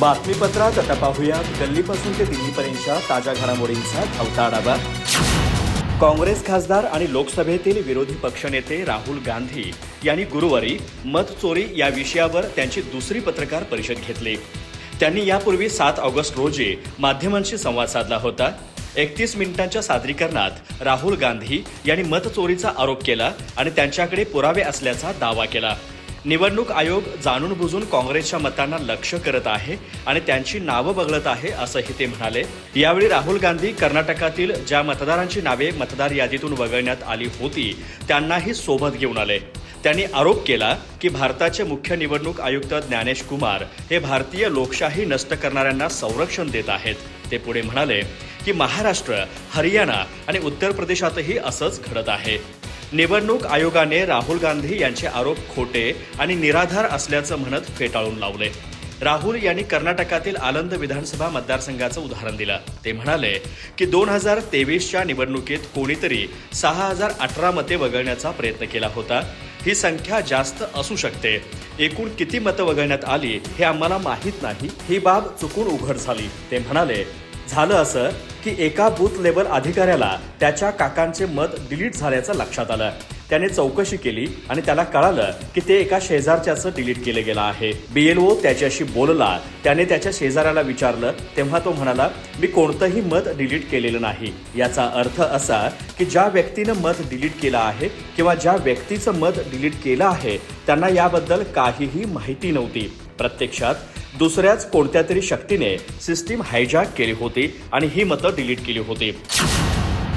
बातमीपत्रात आता पाहूया गल्लीपासून ते दिल्लीपर्यंतच्या ताज्या घडामोडींचा धावता आढावा काँग्रेस खासदार आणि लोकसभेतील विरोधी पक्षनेते राहुल गांधी यांनी गुरुवारी मत चोरी या विषयावर त्यांची दुसरी पत्रकार परिषद घेतली. त्यांनी यापूर्वी सात ऑगस्ट रोजी माध्यमांशी संवाद साधला होता. एकतीस मिनिटांच्या सादरीकरणात राहुल गांधी यांनी मतचोरीचा आरोप केला आणि त्यांच्याकडे पुरावे असल्याचा दावा केला. निवडणूक आयोग जाणून बुजून काँग्रेसच्या मतांना लक्ष करत आहे आणि त्यांची नावं बघलत आहे असंही ते म्हणाले. यावेळी राहुल गांधी कर्नाटकातील ज्या मतदारांची नावे मतदार यादीतून वगळण्यात आली होती त्यांनाही सोबत घेऊन आले. त्यांनी आरोप केला की भारताचे मुख्य निवडणूक आयुक्त ज्ञानेश कुमार हे भारतीय लोकशाही नष्ट करणाऱ्यांना संरक्षण देत आहेत. ते पुढे म्हणाले की महाराष्ट्र हरियाणा आणि उत्तर प्रदेशातही असंच घडत आहे. निवडणूक आयोगाने राहुल गांधी यांचे आरोप खोटे आणि निराधार असल्याचं म्हणत फेटाळून लावले. राहुल यांनी कर्नाटकातील आनंद विधानसभा मतदारसंघाचं उदाहरण दिलं. ते म्हणाले की दोन हजार तेवीसच्या निवडणुकीत कोणीतरी सहा हजार अठरा मते वगळण्याचा प्रयत्न केला होता. ही संख्या जास्त असू शकते. एकूण किती मतं वगळण्यात आली हे आम्हाला माहीत नाही. ही बाब चुकून उघड झाली. ते म्हणाले झालं असं की एका बूथ लेवल अधिकाऱ्याला त्याच्या काकांचे मत डिलीट झाल्याचं लक्षात आलं. त्याने चौकशी केली आणि त्याला कळालं की ते एका शेजारच्याचं डिलीट केलं गेलं आहे. बीएलओ त्याच्याशी बोलला. त्याने त्याच्या शेजाऱ्याला विचारलं तेव्हा तो म्हणाला मी कोणतंही मत डिलीट केलेलं नाही. याचा अर्थ असा की ज्या व्यक्तीनं मत डिलीट केलं आहे किंवा ज्या व्यक्तीचं मत डिलीट केलं आहे त्यांना याबद्दल काहीही माहिती नव्हती. प्रत्यक्षात दुसऱ्याच कोणत्या तरी शक्तीने सिस्टीम हायजॅक केली होती आणि ही मतं डिलीट केली होती.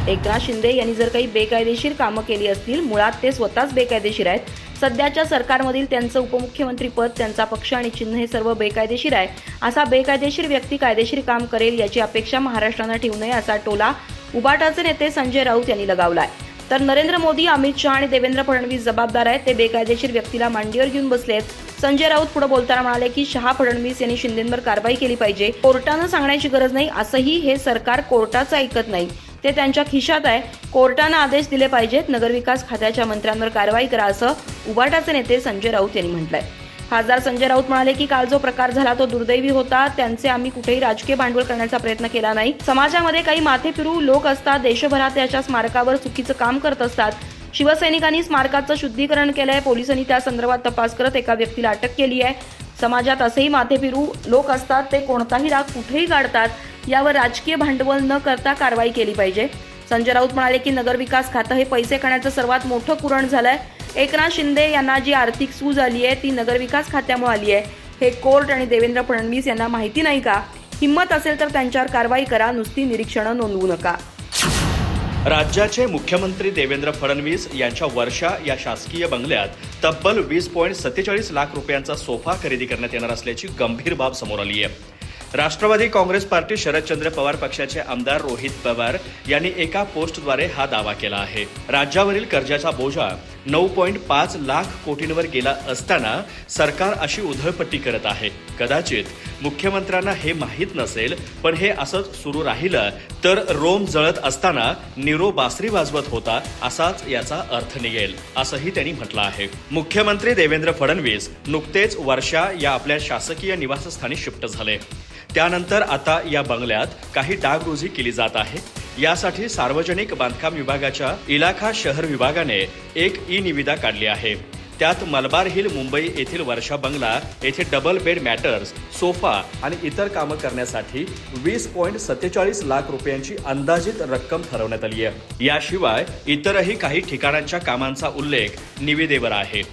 एकनाथ शिंदे यांनी जर काही बेकायदेशीर कामं केली असतील मुळात ते स्वतःच बेकायदेशीर आहेत. सध्याच्या सरकारमधील त्यांचं उपमुख्यमंत्रीपद त्यांचा पक्ष आणि चिन्ह हे सर्व बेकायदेशीर आहे. असा बेकायदेशीर व्यक्ती कायदेशीर काम करेल याची अपेक्षा महाराष्ट्रानं ठेवू नये असा टोला उबाटाचे नेते संजय राऊत यांनी लगावला आहे तर नरेंद्र मोदी अमित शहा आणि देवेंद्र फडणवीस जबाबदार आहेत. ते बेकायदेशीर व्यक्तीला मांडीवर घेऊन बसलेत संजय राऊत पुढे बोलताना म्हणाले की शहा फडणवीस यांनी शिंदेंवर कारवाई केली पाहिजे. कोर्टानं सांगण्याची गरज नाही. असंही हे सरकार कोर्टाचं ऐकत नाही. ते त्यांच्या खिशात आहे. कोर्टानं आदेश दिले पाहिजेत. नगरविकास खात्याच्या मंत्र्यांवर कारवाई करा असं उबाटाचे नेते संजय राऊत यांनी म्हटलंय. खासदार संजय राऊत म्हणाले की काल जो प्रकार झाला तो दुर्दैवी होता. त्यांचे आम्ही कुठेही राजकीय भांडवल करण्याचा प्रयत्न केला नाही. समाजामध्ये काही माथेफिरू लोक असतात. देशभरात याच्या स्मारकावर चुकीचं काम करत असतात. शिवसैनिकांनी स्मारकाचं शुद्धीकरण केलंय. पोलिसांनी त्या संदर्भात तपास करत एका व्यक्तीला अटक केली आहे. समाजात असेही माथेफिरू लोक असतात. ते कोणताही राग कुठेही काढतात यावर राजकीय भांडवल न करता कारवाई केली पाहिजे. संजय राऊत म्हणाले की नगरविकास खातं हे पैसे खाण्याचं सर्वात मोठं कुरण झालंय. एकनाथ शिंदे यांना जी आर्थिक सूज आली आहे ती नगरविकास खात्यामुळे आली आहे. हे कोर्ट आणि देवेंद्र फडणवीस यांना माहिती नाही का? हिंमत असेल तर त्यांच्यावर कारवाई करा नुसती निरीक्षणं नोंदवू नका. राज्याचे मुख्यमंत्री देवेंद्र फडणवीस यांच्या वर्षा या शासकीय बंगल्यात तब्बल वीस पॉईंट सत्तेचाळीस लाख रुपयांचा सोफा खरेदी करण्यात येणार असल्याची गंभीर बाब समोर आली आहे. राष्ट्रवादी काँग्रेस पार्टी शरदचंद्र पवार पक्षाचे आमदार रोहित पवार यांनी एका पोस्टद्वारे हा दावा केला आहे. राज्यावरील कर्जाचा बोजा नऊ पॉईंट पाच लाख कोटींवर गेला असताना सरकार अशी उधळपट्टी करत आहे. कदाचित मुख्यमंत्र्यांना हे माहीत नसेल पण हे असंच सुरू राहिलं तर रोम जळत असताना निरो बासरी वाजवत होता असाच याचा अर्थ निघेल असंही त्यांनी म्हटलं आहे. मुख्यमंत्री देवेंद्र फडणवीस नुकतेच वर्षा या आपल्या शासकीय निवासस्थानी शिफ्ट झाले. त्यानंतर आता या बंगल्यात काही डागडुजी केली जात आहे. यासाठी सार्वजनिक बांधकाम विभागाच्या इलाखा शहर विभागाने एक ई निविदा काढली आहे. त्यात मलबार हिल मुंबई येथील वर्षा बंगला येथे डबल बेड मॅटर्स सोफा आणि इतर कामं करण्यासाठी वीस पॉईंट सत्तेचाळीस लाख रुपयांची अंदाजित रक्कम ठरवण्यात आली आहे. याशिवाय इतरही काही ठिकाणांच्या कामांचा उल्लेख निविदेवर आहे.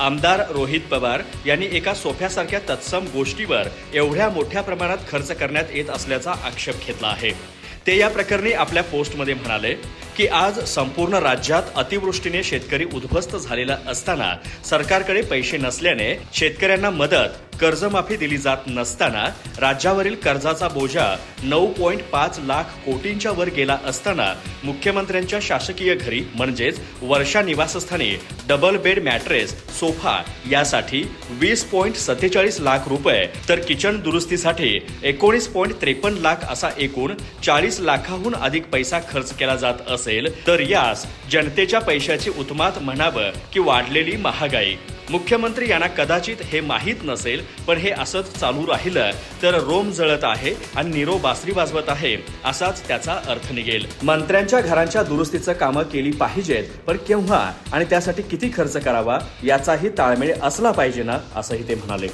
आमदार रोहित पवार यांनी एका सोफ्यासारख्या तत्सम गोष्टीवर एवढ्या मोठ्या प्रमाणात खर्च करण्यात येत असल्याचा आक्षेप घेतला आहे. ते या प्रकरणी आपल्या पोस्टमध्ये म्हणाले की आज संपूर्ण राज्यात अतिवृष्टीने शेतकरी उद्ध्वस्त झालेला असताना सरकारकडे पैसे नसल्याने शेतकऱ्यांना मदत कर्जमाफी दिली जात नसताना राज्यावरील कर्जाचा बोजा नऊ पॉईंट पाच लाख कोटींच्या वर गेला असताना मुख्यमंत्र्यांच्या शासकीय घरी म्हणजेच वर्षा निवासस्थानी डबल बेड मॅट्रेस सोफा यासाठी वीस पॉईंट सत्तेचाळीस लाख रुपये तर किचन दुरुस्तीसाठी एकोणीस पॉईंट त्रेपन्न लाख असा एकूण चाळीस लाखाहून अधिक पैसा खर्च केला जात असेल तर यास जनतेच्या पैशाची उत्मात म्हणावं की वाढलेली महागाई. मुख्यमंत्री यांना कदाचित हे माहीत नसेल पण हे असंच चालू राहिलं तर रोम जळत आहे आणि निरो बासरी वाजवत आहे असाच त्याचा अर्थ निघेल. मंत्र्यांच्या घरांच्या दुरुस्तीचं कामं केली पाहिजेत पण केव्हा आणि त्यासाठी किती खर्च करावा याचाही ताळमेळ असला पाहिजे ना असंही ते म्हणाले.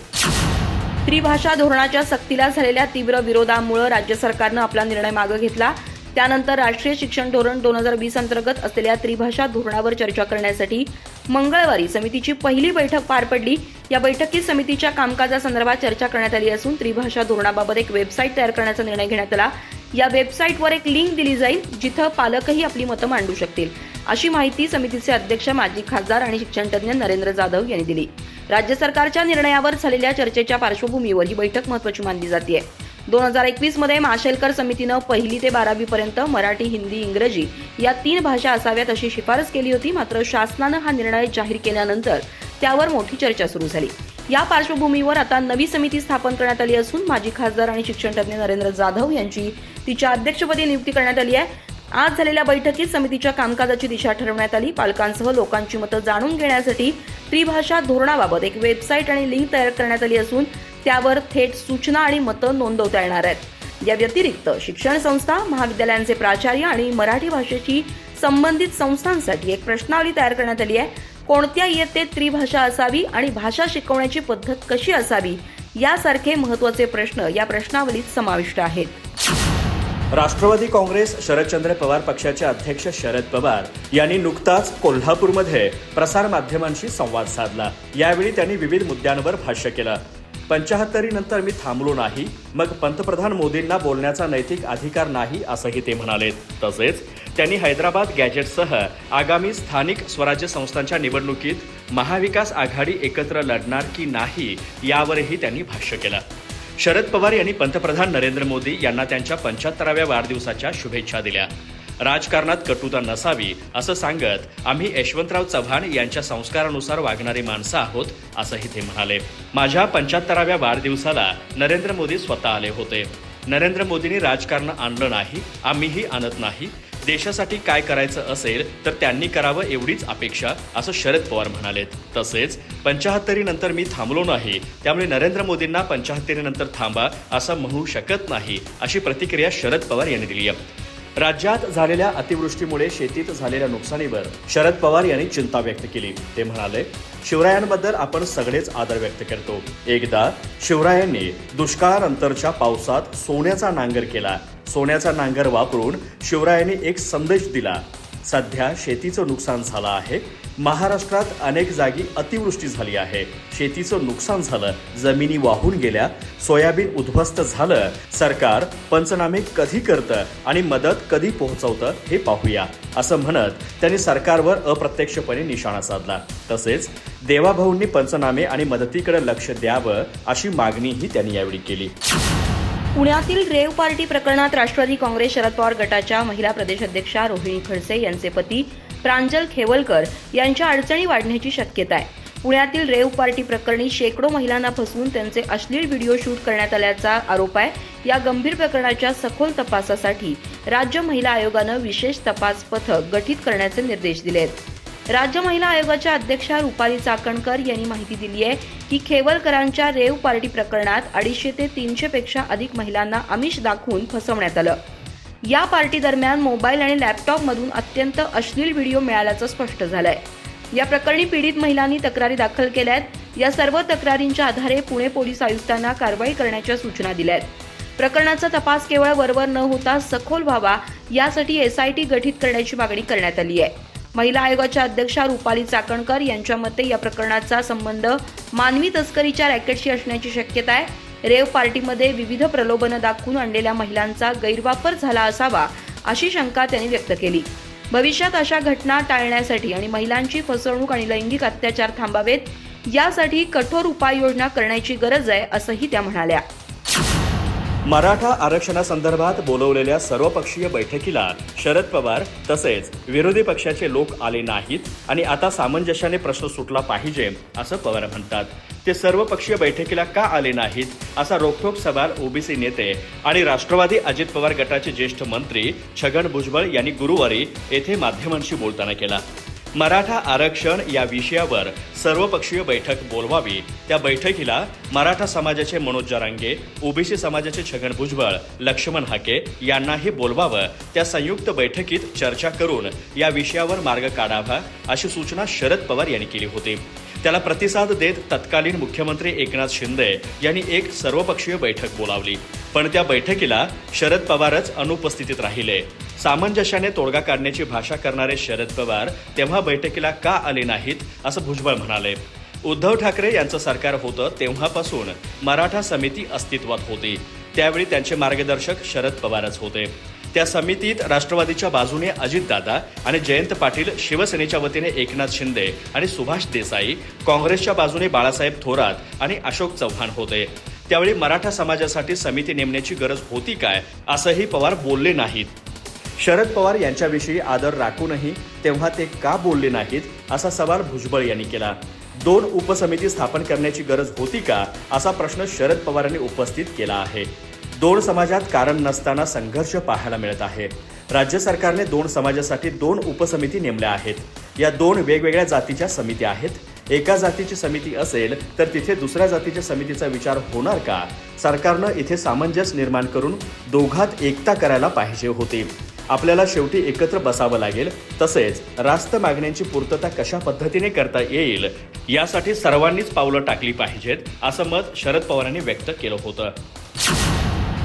त्रिभाषा धोरणाच्या सक्तीला झालेल्या तीव्र विरोधामुळे राज्य सरकारनं आपला निर्णय मागे घेतला. त्यानंतर राष्ट्रीय शिक्षण धोरण दोन हजार वीस अंतर्गत असलेल्या त्रिभाषा धोरणावर चर्चा करण्यासाठी मंगळवारी समितीची पहिली बैठक पार पडली. या बैठकीत समितीच्या कामकाजासंदर्भात चर्चा करण्यात आली असून त्रिभाषा धोरणाबाबत एक वेबसाईट तयार करण्याचा निर्णय घेण्यात आला. या वेबसाईटवर एक लिंक दिली जाईल जिथं पालकही आपली मतं मांडू शकतील. अशी माहिती समितीचे अध्यक्ष माजी खासदार आणि शिक्षणतज्ञ नरेंद्र जाधव यांनी दिली. राज्य सरकारच्या निर्णयावर झालेल्या चर्चेच्या पार्श्वभूमीवर ही बैठक महत्वाची मानली जाते दोन हजार एकवीसमध्ये माशेलकर समितीनं पहिली ते बारावीपर्यंत मराठी हिंदी इंग्रजी या तीन भाषा असाव्यात अशी शिफारस केली होती. मात्र शासनानं हा निर्णय जाहीर केल्यानंतर त्यावर मोठी चर्चा सुरू झाली. या पार्श्वभूमीवर आता नवी समिती स्थापन करण्यात आली असून माजी खासदार आणि शिक्षणतज्ञ नरेंद्र जाधव यांची तिच्या अध्यक्षपदी नियुक्ती करण्यात आली आहे. आज झालेल्या बैठकीत समितीच्या कामकाजाची दिशा ठरवण्यात आली. पालकांसह लोकांची मतं जाणून घेण्यासाठी त्रिभाषा धोरणाबाबत एक वेबसाईट आणि लिंक तयार करण्यात आली असून त्यावर थेट सूचना आणि मतं नोंदवता येणार आहेत. या व्यतिरिक्त शिक्षण संस्था महाविद्यालयांचे प्राचार्य आणि मराठी भाषेशी संबंधित संस्थांसाठी एक प्रश्नावली तयार करण्यात आली आहे. कोणत्या इयत्तेत त्रिभाषा असावी आणि भाषा शिकवण्याची पद्धत कशी असावी यासारखे महत्त्वाचे प्रश्न या प्रश्नावलीत समाविष्ट आहेत. राष्ट्रवादी काँग्रेस शरदचंद्र पवार पक्षाचे अध्यक्ष शरद पवार यांनी नुकताच कोल्हापूरमध्ये प्रसार माध्यमांशी संवाद साधला. यावेळी त्यांनी विविध मुद्द्यांवर भाष्य केलं. पंचाहत्तरी नंतर मी थांबलो नाही. मग पंतप्रधान मोदींना बोलण्याचा नैतिक अधिकार नाही असंही ते म्हणाले. तसेच त्यांनी हैदराबाद गॅजेटसह आगामी स्थानिक स्वराज्य संस्थांच्या निवडणुकीत महाविकास आघाडी एकत्र लढणार की नाही यावरही त्यांनी भाष्य केलं. शरद पवार यांनी पंतप्रधान नरेंद्र मोदी यांना त्यांच्या पंच्याहत्तराव्या वाढदिवसाच्या शुभेच्छा दिल्या. राजकारणात कटुता नसावी असं सांगत आम्ही यशवंतराव चव्हाण यांच्या संस्कारानुसार वागणारी माणसं आहोत असंही ते म्हणाले. माझ्या पंच्याहत्तराव्या वाढदिवसाला नरेंद्र मोदी स्वतः आले होते. नरेंद्र मोदींनी राजकारण आणलं नाही आम्हीही आणत नाही. देशासाठी काय करायचं असेल तर त्यांनी करावं एवढीच अपेक्षा असं शरद पवार म्हणालेत. तसेच पंचाहत्तरी नंतर मी थांबलो नाही त्यामुळे नरेंद्र मोदींना पंचाहत्तरी नंतर थांबा असं म्हणू शकत नाही अशी प्रतिक्रिया शरद पवार यांनी दिली आहे. राज्यात झालेल्या अतिवृष्टीमुळे शेतीत झालेल्या नुकसानीवर शरद पवार यांनी चिंता व्यक्त केली. ते म्हणाले शिवरायांबद्दल आपण सगळेच आदर व्यक्त करतो. एकदा शिवरायांनी दुष्काळानंतरच्या पावसात सोन्याचा नांगर केला. सोन्याचा नांगर वापरून शिवरायांनी एक संदेश दिला सध्या शेतीचं नुकसान झालं आहे. महाराष्ट्रात अनेक जागी अतिवृष्टी झाली आहे. शेतीचं नुकसान झालं. जमिनी वाहून गेल्या. सोयाबीन उद्ध्वस्त झालं. सरकार पंचनामे कधी करतं आणि मदत कधी पोहोचवतं हे पाहूया असं म्हणत त्यांनी सरकारवर अप्रत्यक्षपणे निशाणा साधला. तसेच देवाभाऊंनी पंचनामे आणि मदतीकडे लक्ष द्यावं अशी मागणीही त्यांनी यावेळी केली. पुण्यातील रेव पार्टी प्रकरणात राष्ट्रवादी काँग्रेस शरद पवार गटाच्या महिला प्रदेशाध्यक्षा रोहिणी खडसे यांचे पती प्रांजल खेवलकर यांच्या अडचणी वाढण्याची शक्यता आहे. पुण्यातील रेव पार्टी प्रकरणी शेकडो महिलांना फसवून त्यांचे अश्लील व्हिडिओ शूट करण्यात आल्याचा आरोप आहे. या गंभीर प्रकरणाच्या सखोल तपासासाठी राज्य महिला आयोगानं विशेष तपास पथक गठीत करण्याचे निर्देश दिले आहेत. राज्य महिला आयोगाच्या अध्यक्षा रुपाली चाकणकर यांनी माहिती दिली आहे की खेवलकरांच्या रेव पार्टी प्रकरणात अडीचशे ते तीनशे पेक्षा अधिक महिलांना आमिष दाखवून फसवण्यात आलं. या पार्टी दरम्यान मोबाईल आणि लॅपटॉपमधून अत्यंत अश्लील व्हिडिओ मिळाल्याचं स्पष्ट झालंय. या प्रकरणी पीडित महिलांनी तक्रारी दाखल केल्या आहेत या सर्व तक्रारींच्या आधारे पुणे पोलीस आयुक्तांना कारवाई करण्याच्या सूचना दिल्या आहेत प्रकरणाचा तपास केवळ वरवर न होता सखोल व्हावा यासाठी एसआयटी गठीत करण्याची मागणी करण्यात आली आहे. महिला आयोगाच्या अध्यक्षा रुपाली चाकणकर यांच्या मते या प्रकरणाचा संबंध मानवी तस्करीच्या रॅकेटशी असण्याची शक्यता आहे. रेव पार्टीमध्ये विविध प्रलोभनं दाखवून आणलेल्या महिलांचा गैरवापर झाला असावा अशी शंका त्यांनी व्यक्त केली. भविष्यात अशा घटना टाळण्यासाठी आणि महिलांची फसवणूक आणि लैंगिक अत्याचार थांबावेत यासाठी कठोर उपाययोजना करण्याची गरज आहे असंही त्या म्हणाल्या. मराठा आरक्षणासंदर्भात बोलवलेल्या सर्वपक्षीय बैठकीला शरद पवार तसेच विरोधी पक्षाचे लोक आले नाहीत आणि आता सामंजस्याने प्रश्न सुटला पाहिजे असं पवार म्हणतात. ते सर्वपक्षीय बैठकीला का आले नाहीत असा रोखोक सवाल ओबीसी नेते आणि राष्ट्रवादी अजित पवार गटाचे ज्येष्ठ मंत्री छगन भुजबळ यांनी गुरुवारी येथे माध्यमांशी बोलताना केला. मराठा आरक्षण या विषयावर सर्वपक्षीय बैठक बोलवावी. त्या बैठकीला मराठा समाजाचे मनोज जरांगे ओबीसी समाजाचे छगन भुजबळ लक्ष्मण हाके यांनाही बोलवावं. त्या संयुक्त बैठकीत चर्चा करून या विषयावर मार्ग काढावा अशी सूचना शरद पवार यांनी केली होती. त्याला प्रतिसाद देत तत्कालीन मुख्यमंत्री एकनाथ शिंदे यांनी एक सर्वपक्षीय बैठक बोलावली. पण त्या बैठकीला शरद पवारच अनुपस्थितीत राहिले. सामंजस्याने तोडगा काढण्याची भाषा करणारे शरद पवार तेव्हा बैठकीला का आले नाहीत असं भुजबळ म्हणाले. उद्धव ठाकरे यांचं सरकार होतं तेव्हापासून मराठा समिती अस्तित्वात होती. त्यावेळी त्यांचे मार्गदर्शक शरद पवारच होते. त्या समितीत राष्ट्रवादीच्या बाजूने अजितदादा आणि जयंत पाटील शिवसेनेच्या वतीने एकनाथ शिंदे आणि सुभाष देसाई काँग्रेसच्या बाजूने बाळासाहेब थोरात आणि अशोक चव्हाण होते. त्यावेळी मराठा समाजासाठी समिती नेमण्याची गरज होती काय असंही पवार बोलले नाहीत. शरद पवार यांच्याविषयी आदर राखूनही तेव्हा ते का बोलले नाहीत असा सवाल भुजबळ यांनी केला. दोन उपसमिती स्थापन करण्याची गरज होती का असा प्रश्न शरद पवारांनी उपस्थित केला आहे. दोन समाजात कारण नसताना संघर्ष पाहायला मिळत आहे. राज्य सरकारने दोन समाजासाठी दोन उपसमिती नेमल्या आहेत. या दोन वेगवेगळ्या जातीच्या समित्या आहेत. एका जातीची समिती असेल तर तिथे दुसऱ्या जातीच्या समितीचा विचार होणार का? सरकारनं इथे सामंजस्य निर्माण करून दोघात एकता करायला पाहिजे होती. आपल्याला शेवटी एकत्र बसावं लागेल. तसेच रास्त मागण्यांची पूर्तता कशा पद्धतीने करता येईल यासाठी सर्वांनीच पावलं टाकली पाहिजेत असं मत शरद पवारांनी व्यक्त केलं होतं.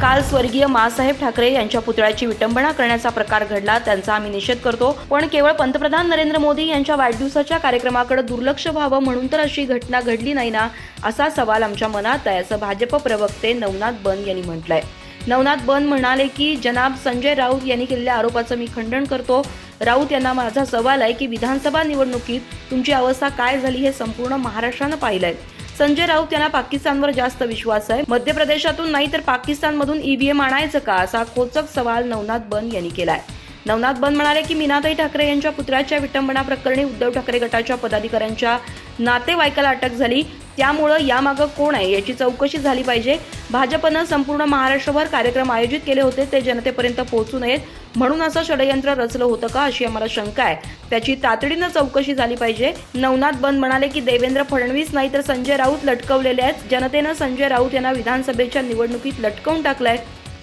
काल स्वर्गीय मासाहेब ठाकरे यांच्या पुतळ्याची विटंबना करण्याचा प्रकार घडला त्यांचा आम्ही निषेध करतो. पण केवळ पंतप्रधान नरेंद्र मोदी यांच्या वाढदिवसाच्या कार्यक्रमाकडे दुर्लक्ष व्हावं म्हणून तर अशी घटना घडली नाही ना असा सवाल आमच्या मनात आहे असं भाजप प्रवक्ते नवनाथ बन यांनी म्हटलंय. नवनाथ बन म्हणाले की जनाब संजय राऊत यांनी केलेल्या आरोपाचं मी खंडन करतो. राऊत यांना माझा सवाल आहे की विधानसभा निवडणुकीत तुमची अवस्था काय झाली हे संपूर्ण महाराष्ट्रानं पाहिलंय. संजय राऊत यांना पाकिस्तानवर जास्त विश्वास आहे. मध्य प्रदेशातून नाही तर पाकिस्तानमधून ईव्हीएम आणायचं का असा खोचक सवाल नवनाथ बन यांनी केलाय. नवनाथ बन म्हणाले की मीनाताई ठाकरे यांच्या पुत्राच्या विटंबना प्रकरणी उद्धव ठाकरे गटाच्या पदाधिकाऱ्यांच्या नातेवाईकाला अटक झाली. त्यामुळं यामागं कोण आहे याची चौकशी झाली पाहिजे. भाजपनं संपूर्ण महाराष्ट्रभर कार्यक्रम आयोजित केले होते ते जनतेपर्यंत पोहोचू नयेत. म्हणून असं षडयंत्र रचलं होतं का अशी आम्हाला शंका आहे. त्याची तातडीनं चौकशी झाली पाहिजे. नवनाथ बंद म्हणाले की देवेंद्र फडणवीस नाही तर संजय राऊत लटकवलेले आहेत. जनतेनं संजय राऊत यांना विधानसभेच्या निवडणुकीत लटकवून टाकलंय.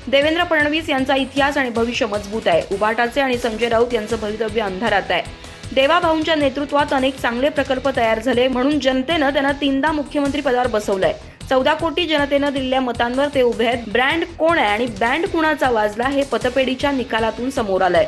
देवेंद्र फडणवीस यांचा इतिहास आणि भविष्य मजबूत आहे. उभाटाचे आणि संजय राऊत यांचं भवितव्य अंधारात आहे. देवाभाऊंच्या नेतृत्वात अनेक चांगले प्रकल्प तयार झाले म्हणून जनतेनं त्यांना तीनदा मुख्यमंत्री पदावर बसवलंय. चौदा कोटी जनतेनं दिलेल्या मतांवर ते उभे आहेत. ब्रँड कोण आहे आणि बँड कुणाचा वाजला हे पतपेढीच्या निकालातून समोर आलंय.